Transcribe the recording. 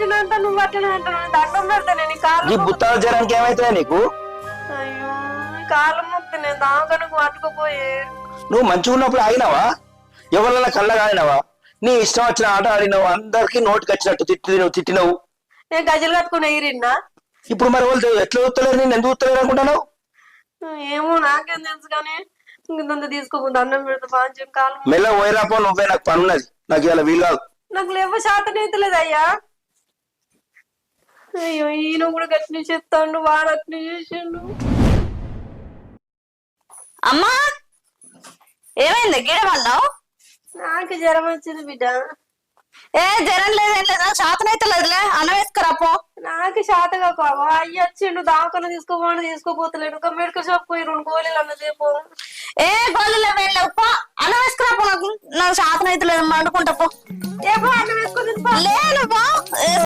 వచ్చినంత నువ్వు అట్లనే అంటున్నావు. దండం పెడతానే నీ కాళ్ళు ఈ బుత్తాల జ్వరానికి ఏమైతే నీకు? అయ్యో నీ కాళ్ళు మొక్కి నేను దావకనుకు పట్టుకుపోయే నువ్వు మంచిగా ఉన్నప్పుడు ఆగినావా? ఎవరైనా కళ్ళగా ఆడినావా నీ ఇష్టం వచ్చిన ఆట ఆడినావు అందరికి నోటికి వచ్చినట్టు తిట్టి నువ్వు తిట్టినావు. నేను గజలు కట్టుకుని ఎగిరిన్నా ఇప్పుడు మరి వాళ్ళు ఎట్లా చూస్తలేరు? నేను ఎందుకు చూస్తలేరు అనుకుంటున్నావు? ఏమో నాకేం తెలుసు కానీ ఇంత తీసుకోకుండా అన్నం పెడతా పాంచం కాలు. మెల్ల పోయిరాపో నువ్వే నాకు పని ఉన్నది నాకు ఇలా వీలు కాదు. నాకు లేవ శాతం అయ్యా అయ్యో. ఈయన కూడా గట్టిని చెప్తాడు వాడు అట్ని చేసిండు. అమ్మా ఏమైంది? గిడమన్నావు నాకు జ్వరం వచ్చింది బిడ్డ. ఏ జ్వరం లేదేం లేదు? శాతనైతే లేదులే అన్నం వేసుకురాపో నాకు శాతగా కావా అయ్యి వచ్చిండు దావకన తీసుకోపోండి తీసుకోపోతలేడు. ఇంకా మెడికల్ షాప్ పోయి రెండు గోళీలు అన్న చెప్పు ఏ గోళ్ళు వెళ్ళవు పో. అన్నం వేసుకురాపో నాకు నాకు శాతనైతే లేదు మండుకుంటా పో. ఏ పో అన్నం వేసుకొని. లేను పో. ఏ,